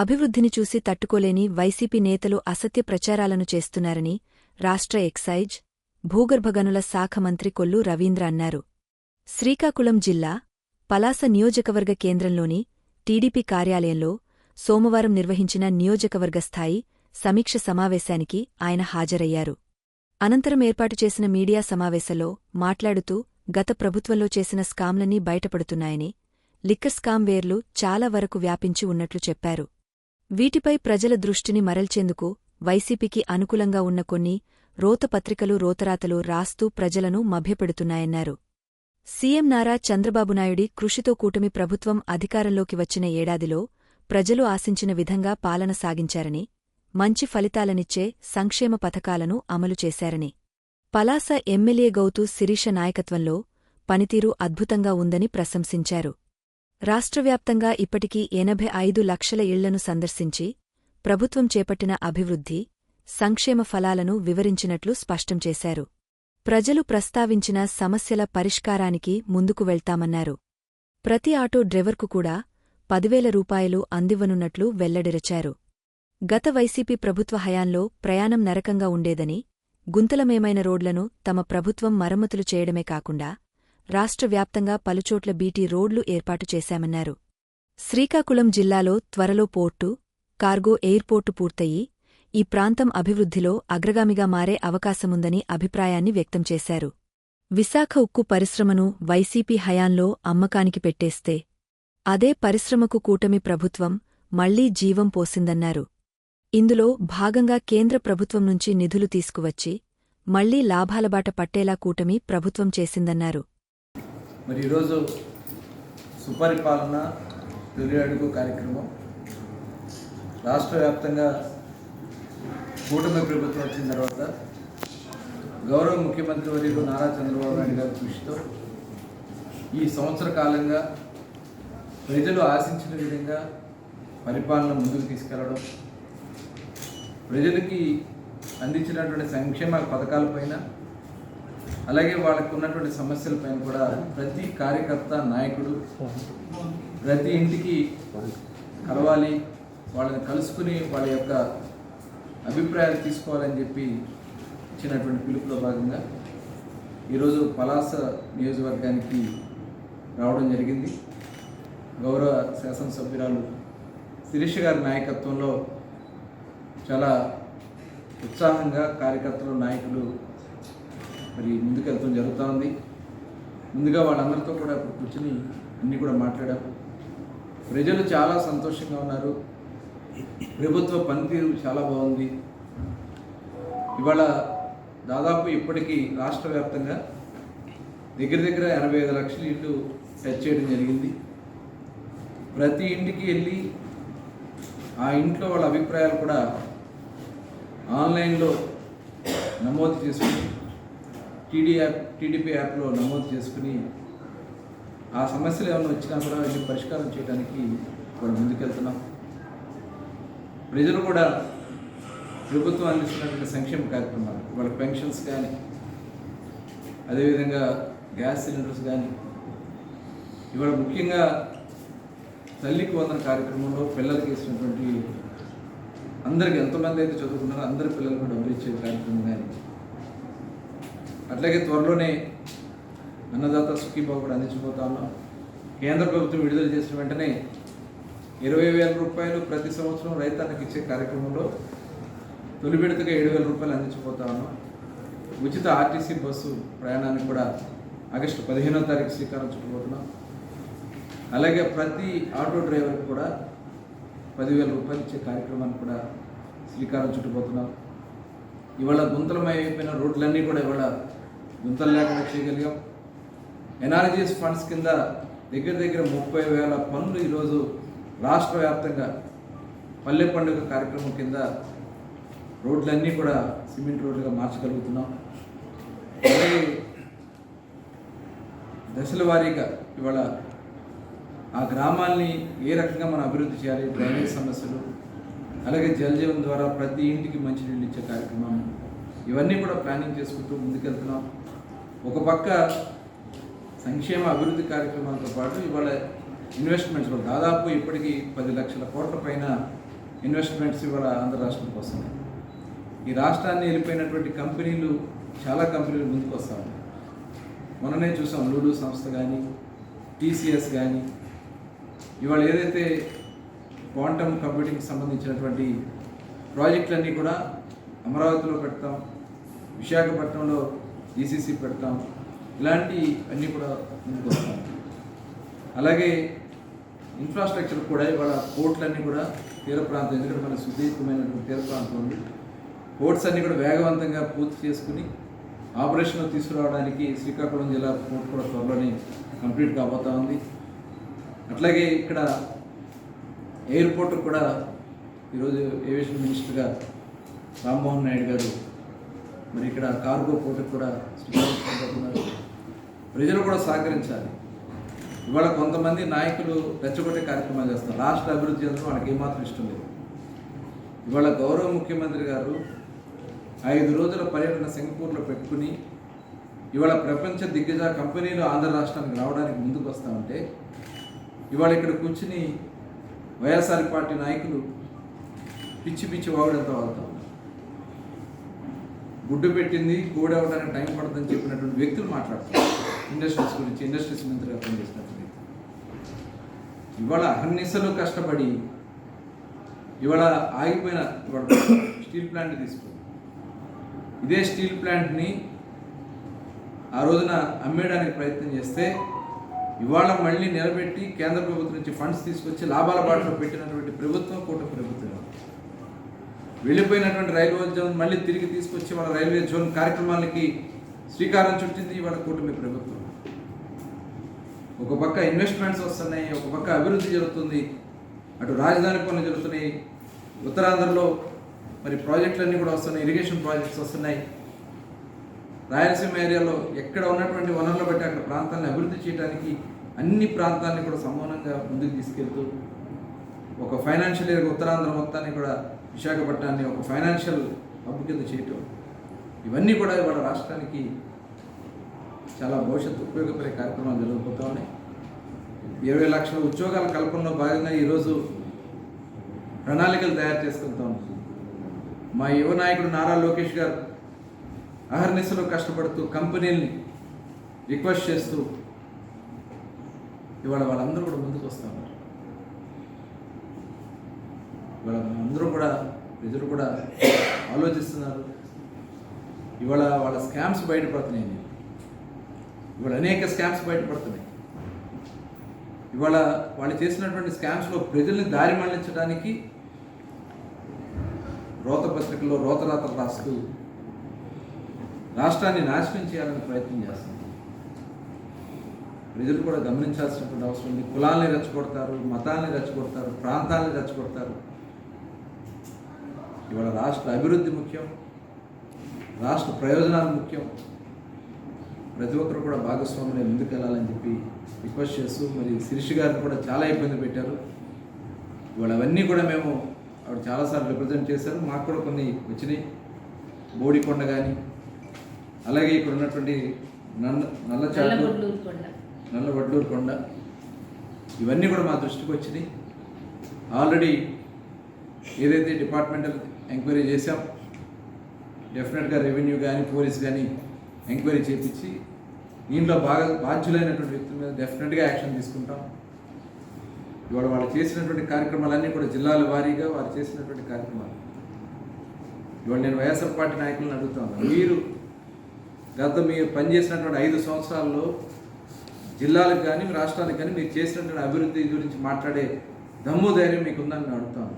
అభివృద్ధిని చూసి తట్టుకోలేని వైసీపీ నేతలు అసత్య ప్రచారాలను చేస్తున్నారని రాష్ట్ర ఎక్సైజ్ భూగర్భగనుల శాఖ మంత్రి కొల్లు రవీంద్ర అన్నారు. శ్రీకాకుళం జిల్లా పలాస నియోజకవర్గ కేంద్రంలోని టీడీపీ కార్యాలయంలో సోమవారం నిర్వహించిన నియోజకవర్గ స్థాయి సమీక్ష సమావేశానికి ఆయన హాజరయ్యారు. అనంతరం ఏర్పాటు చేసిన మీడియా సమావేశంలో మాట్లాడుతూ గత ప్రభుత్వంలో చేసిన స్కామ్లన్నీ బయటపడుతున్నాయని లిక్కర్ స్కామ్ వేర్లు చాలా వరకు వ్యాపించి ఉన్నట్లు చెప్పారు. వీటిపై ప్రజల దృష్టిని మరల్చేందుకు వైసీపీకి అనుకూలంగా ఉన్న కొన్ని రోతపత్రికలు రోతరాతలు రాస్తూ ప్రజలను మభ్యపెడుతున్నాయన్నారు. సీఎం నారా చంద్రబాబునాయుడి కృషితో కూటమి ప్రభుత్వం అధికారంలోకి వచ్చిన ఏడాదిలో ప్రజలు ఆశించిన విధంగా పాలన సాగించారని మంచి ఫలితాలనిచ్చే సంక్షేమ పథకాలను అమలు చేశారని. పలాస ఎమ్మెల్యే గౌతు శిరీష నాయకత్వంలో పనితీరు అద్భుతంగా ఉందని ప్రశంసించారు. రాష్ట్రవ్యాప్తంగా ఇప్పటికీ ఎనభై ఐదు లక్షల ఇళ్ళను సందర్శించి ప్రభుత్వం చేపట్టిన అభివృద్ధి సంక్షేమ ఫలాలను వివరించినట్లు స్పష్టం చేశారు. ప్రజలు ప్రస్తావించిన సమస్యల పరిష్కారానికి ముందుకు వెళ్తామన్నారు. ప్రతి ఆటో డ్రైవర్కు కూడా పదివేల రూపాయలు అందివ్వనున్నట్లు వెల్లడిరచారు. గత వైసీపీ ప్రభుత్వ హయాంలో ప్రయాణం నరకంగా ఉండేదని గుంతలమేమైన రోడ్లను తమ ప్రభుత్వం మరమ్మతులు చేయడమే కాకుండా రాష్ట్ర వ్యాప్తంగా పలుచోట్ల బీటీ రోడ్లు ఏర్పాటు చేశామన్నారు. శ్రీకాకుళం జిల్లాలో త్వరలో పోర్టు కార్గో ఎయిర్పోర్టు పూర్తయి ఈ ప్రాంతం అభివృద్ధిలో అగ్రగామిగా మారే అవకాశముందని అభిప్రాయాన్ని వ్యక్తం చేశారు. విశాఖ ఉక్కు పరిశ్రమను వైసీపీ హయాంలో అమ్మకానికి పెట్టేస్తే అదే పరిశ్రమకు కూటమి ప్రభుత్వం మళ్ళీ జీవం పోసిందన్నారు. ఇందులో భాగంగా కేంద్ర ప్రభుత్వం నుంచి నిధులు తీసుకువచ్చి మళ్ళీ లాభాలబాట పట్టేలా కూటమి ప్రభుత్వం చేసిందన్నారు. మరి ఈరోజు సుపరిపాలన తొలి అడుగు కార్యక్రమం. రాష్ట్ర వ్యాప్తంగా కూటమి ప్రభుత్వం వచ్చిన తర్వాత గౌరవ ముఖ్యమంత్రి వర్యులు నారా చంద్రబాబు నాయుడు గారి కృషితో ఈ సంవత్సర కాలంగా ప్రజలు ఆశించిన విధంగా పరిపాలన ముందుకు తీసుకెళ్ళడం ప్రజలకి అందించినటువంటి సంక్షేమ పథకాలపైన అలాగే వాళ్ళకు ఉన్నటువంటి సమస్యలపైన కూడా ప్రతి కార్యకర్త నాయకుడు ప్రతి ఇంటికి కలవాలి వాళ్ళని కలుసుకుని వాళ్ళ యొక్క అభిప్రాయాలు తీసుకోవాలని చెప్పి ఇచ్చినటువంటి పిలుపులో భాగంగా ఈరోజు పలాస నియోజకవర్గానికి రావడం జరిగింది. గౌరవ శాసనసభ్యురాలు శిరీష గారి నాయకత్వంలో చాలా ఉత్సాహంగా కార్యకర్తలు నాయకులు మరి ముందుకెళ్తాం జరుగుతూ ఉంది ముందుగా వాళ్ళందరితో కూడా కూర్చుని అన్నీ కూడా మాట్లాడాం. ప్రజలు చాలా సంతోషంగా ఉన్నారు. ప్రభుత్వ పనితీరు చాలా బాగుంది. ఇవాళ దాదాపు ఇప్పటికీ రాష్ట్ర వ్యాప్తంగా దగ్గర దగ్గర ఎనభై ఐదు లక్షల ఇల్లు టచ్ చేయడం జరిగింది. ప్రతి ఇంటికి వెళ్ళి ఆ ఇంట్లో వాళ్ళ అభిప్రాయాలు కూడా ఆన్లైన్లో నమోదు చేసుకుని టీడీ యాప్ టీడీపీ యాప్లో నమోదు చేసుకుని ఆ సమస్యలు ఏమైనా వచ్చినా కూడా వీటిని పరిష్కారం చేయడానికి మనం ముందుకెళ్తున్నాం. ప్రజలు కూడా ప్రభుత్వం అందిస్తున్నటువంటి సంక్షేమ కార్యక్రమాలు వాళ్ళ పెన్షన్స్ కానీ అదేవిధంగా గ్యాస్ సిలిండర్స్ కానీ ఇవాళ ముఖ్యంగా తల్లికి వందన కార్యక్రమంలో పిల్లలకి ఇచ్చినటువంటి అందరికి ఎంతమంది అయితే చదువుకున్నారో అందరి పిల్లలకు డబ్బులు ఇచ్చే కార్యక్రమం కానీ అట్లాగే త్వరలోనే అన్నదాత సుఖీబాబు కూడా అందించబోతా ఉన్నాం. కేంద్ర ప్రభుత్వం విడుదల చేసిన వెంటనే ఇరవై వేల రూపాయలు ప్రతి సంవత్సరం రైతానికి ఇచ్చే కార్యక్రమంలో తొలి విడతగా ఏడు వేల రూపాయలు అందించబోతా ఉన్నాం. ఉచిత ఆర్టీసీ బస్సు ప్రయాణానికి కూడా ఆగస్టు పదిహేనో తారీఖు శ్రీకారం చుట్టబోతున్నాం. అలాగే ప్రతి ఆటో డ్రైవర్కి కూడా పదివేల రూపాయలు ఇచ్చే కార్యక్రమాన్ని కూడా శ్రీకారం చుట్టుపోతున్నాం ఇవాళ గుంతలమైపోయిన రోడ్లన్నీ కూడా ఇవాళ గుంతలు లేకుండా చేయగలిగాం ఎన్ఆర్జీఎస్ ఫండ్స్ కింద దగ్గర దగ్గర ముప్పై వేల పనులు ఈరోజు రాష్ట్ర వ్యాప్తంగా పల్లె పండుగ కార్యక్రమం కింద రోడ్లన్నీ కూడా సిమెంట్ రోడ్లుగా మార్చగలుగుతున్నాం. అలాగే దశల వారీగా ఇవాళ ఆ గ్రామాల్ని ఏ రకంగా మనం అభివృద్ధి చేయాలి డ్రైనేజ్ సమస్యలు అలాగే జల్ ద్వారా ప్రతి ఇంటికి మంచినీళ్ళు ఇచ్చే కార్యక్రమం ఇవన్నీ కూడా ప్లానింగ్ చేసుకుంటూ ముందుకెళ్తున్నాం. ఒక పక్క సంక్షేమ అభివృద్ధి కార్యక్రమాలతో పాటు ఇవాళ ఇన్వెస్ట్మెంట్స్ దాదాపు ఇప్పటికీ పది లక్షల కోట్ల పైన ఇన్వెస్ట్మెంట్స్ ఇవాళ ఆంధ్ర రాష్ట్రం కోసం ఈ రాష్ట్రాన్ని వెళ్ళిపోయినటువంటి కంపెనీలు చాలా కంపెనీలు ముందుకు వస్తూ ఉన్నాయి. మొన్ననే చూసాం లూడో సంస్థ కానీ టీసీఎస్ కానీ ఇవాళ ఏదైతే క్వాంటమ్ కంప్యూటింగ్కి సంబంధించినటువంటి ప్రాజెక్టులన్నీ కూడా అమరావతిలో పెడతాం విశాఖపట్నంలో ఈసీసీ పెడతాం. ఇలాంటి అన్నీ కూడా ముందుకు వస్తాం. అలాగే ఇన్ఫ్రాస్ట్రక్చర్ కూడా ఇవాళ పోర్ట్లన్నీ కూడా తీర ప్రాంతం ఎందుకంటే మన సుదీర్ఘమైనటువంటి తీర ప్రాంతం ఉంది. పోర్ట్స్ అన్నీ కూడా వేగవంతంగా పూర్తి చేసుకుని ఆపరేషన్లో తీసుకురావడానికి శ్రీకాకుళం జిల్లా పోర్ట్ కూడా త్వరలోనే కంప్లీట్ కాబోతా ఉంది. అట్లాగే ఇక్కడ ఎయిర్పోర్ట్ కూడా ఈరోజు ఏవియేషన్ మినిస్టర్గా రామ్మోహన్ నాయుడు గారు మరి ఇక్కడ కార్గో పోర్టు కూడా శ్రీకాకుళం ప్రజలు కూడా సహకరించాలి. ఇవాళ కొంతమంది నాయకులు రెచ్చగొట్టే కార్యక్రమాలు చేస్తారు. రాష్ట్ర అభివృద్ధి చెందడం వాళ్ళకి ఏమాత్రం ఇష్టం లేదు. ఇవాళ గౌరవ ముఖ్యమంత్రి గారు ఐదు రోజుల పర్యటన సింగపూర్లో పెట్టుకుని ఇవాళ ప్రపంచ దిగ్గజ కంపెనీలు ఆంధ్ర రాష్ట్రానికి రావడానికి ముందుకు వస్తూ ఉంటే ఇవాళ ఇక్కడ కూర్చుని వైఎస్ఆర్ పార్టీ నాయకులు పిచ్చి పిచ్చి వాగుడంతా వాళ్తాం గుడ్డు పెట్టింది కోడి అవ్వడానికి టైం పడుతుందని చెప్పినటువంటి వ్యక్తులు మాట్లాడుతున్నారు. ఇండస్ట్రీస్ గురించి ఇండస్ట్రీస్ మంత్రిగా పనిచేసినటువంటి వ్యక్తులు. ఇవాళ అహర్నిశలు కష్టపడి ఇవాళ ఆగిపోయిన ఇవాళ స్టీల్ ప్లాంట్ తీసుకుంది ఇదే స్టీల్ ప్లాంట్ని ఆ రోజున అమ్మేయడానికి ప్రయత్నం చేస్తే ఇవాళ మళ్ళీ నిలబెట్టి కేంద్ర ప్రభుత్వం నుంచి ఫండ్స్ తీసుకొచ్చి లాభాల బాటలో పెట్టినటువంటి ప్రభుత్వం కూట ప్రభుత్వం. వెళ్ళిపోయినటువంటి రైల్వే జోన్ మళ్ళీ తిరిగి తీసుకొచ్చి వాళ్ళ రైల్వే జోన్ కార్యక్రమాలకి శ్రీకారం చుట్టింది ఇవాళ కూటమి ప్రభుత్వం. ఒక పక్క ఇన్వెస్ట్మెంట్స్ వస్తున్నాయి ఒక పక్క అభివృద్ధి జరుగుతుంది అటు రాజధాని పనులు జరుగుతున్నాయి ఉత్తరాంధ్రలో మరి ప్రాజెక్టులన్నీ కూడా వస్తున్నాయి ఇరిగేషన్ ప్రాజెక్ట్స్ వస్తున్నాయి. రాయలసీమ ఏరియాలో ఎక్కడ ఉన్నటువంటి వనరులు బట్టి అక్కడ ప్రాంతాలను అభివృద్ధి చేయడానికి అన్ని ప్రాంతాన్ని కూడా సమానంగా ముందుకు తీసుకెళ్తూ ఒక ఫైనాన్షియల్ ఇయర్ ఉత్తరాంధ్ర మొత్తాన్ని కూడా విశాఖపట్నాన్ని ఒక ఫైనాన్షియల్ హబ్ కింద చేయటం. ఇవన్నీ కూడా ఇవాళ రాష్ట్రానికి చాలా భవిష్యత్తు ఉపయోగపడే కార్యక్రమాలు జరగబోతూ ఉన్నాయి. ఇరవై లక్షల ఉద్యోగాల కల్పనలో భాగంగా ఈరోజు ప్రణాళికలు తయారు చేసుకుంటూ ఉన్నాం. మా యువ నాయకుడు నారా లోకేష్ గారు అహర్నిశలో కష్టపడుతూ కంపెనీల్ని రిక్వెస్ట్ చేస్తూ ఇవాళ వాళ్ళందరూ కూడా ముందుకు వస్తూ ఉన్నారు. ఇవాళ అందరూ కూడా ప్రజలు కూడా ఆలోచిస్తున్నారు. ఇవాళ వాళ్ళ స్కామ్స్ బయటపడుతున్నాయి ఇవాళ అనేక స్కామ్స్ బయటపడుతున్నాయి. ఇవాళ వాళ్ళు చేసినటువంటి స్కామ్స్లో ప్రజల్ని దారి మళ్ళించడానికి రోత పత్రికల్లో రోతరాతలు రాస్తూ రాష్ట్రాన్ని నాశనం చేయాలని ప్రయత్నం చేస్తుంది ప్రజలు కూడా గమనించాల్సినటువంటి అవసరం ఉంది. కులాల్ని రెచ్చగొడతారు మతాల్ని రెచ్చగొడతారు ప్రాంతాలని రెచ్చగొడతారు. ఇవాళ రాష్ట్ర అభివృద్ధి ముఖ్యం రాష్ట్ర ప్రయోజనాలు ముఖ్యం. ప్రతి ఒక్కరు కూడా భాగస్వాములే ముందుకు వెళ్ళాలని చెప్పి రిక్వెస్ట్ చేస్తూ మరి శిరీష్ గారిని కూడా చాలా ఇబ్బంది పెట్టారు. ఇవాళ అవన్నీ కూడా మేము ఆవిడ చాలాసార్లు రిప్రజెంట్ చేశారు. మాకు కూడా కొన్ని వచ్చినాయి. బోడికొండ కానీ అలాగే ఇక్కడ ఉన్నటువంటి నల్ల నల్లచాటు నల్ల వడ్లూరు కొండ. ఇవన్నీ కూడా మా దృష్టికి వచ్చినాయి. ఆల్రెడీ ఏదైతే డిపార్ట్మెంటల్ ఎంక్వైరీ చేశాం డెఫినెట్గా రెవెన్యూ కానీ పోలీస్ కానీ ఎంక్వైరీ చేపించి దీంట్లో బాగా బాధ్యులైనటువంటి వ్యక్తుల మీద డెఫినెట్గా యాక్షన్ తీసుకుంటాం. ఇవాళ వాళ్ళు చేసినటువంటి కార్యక్రమాలన్నీ కూడా జిల్లాల వారీగా వారు చేసినటువంటి కార్యక్రమాలు. ఇవాళ నేను వైఎస్ఆర్ పార్టీ నాయకులను అడుగుతాను మీరు గత మీరు పనిచేసినటువంటి ఐదు సంవత్సరాల్లో జిల్లాలకు కానీ రాష్ట్రాలకు కానీ మీరు చేసినటువంటి అభివృద్ధి గురించి మాట్లాడే దమ్ము ధైర్యం మీకు ఉందని నేను అడుగుతాను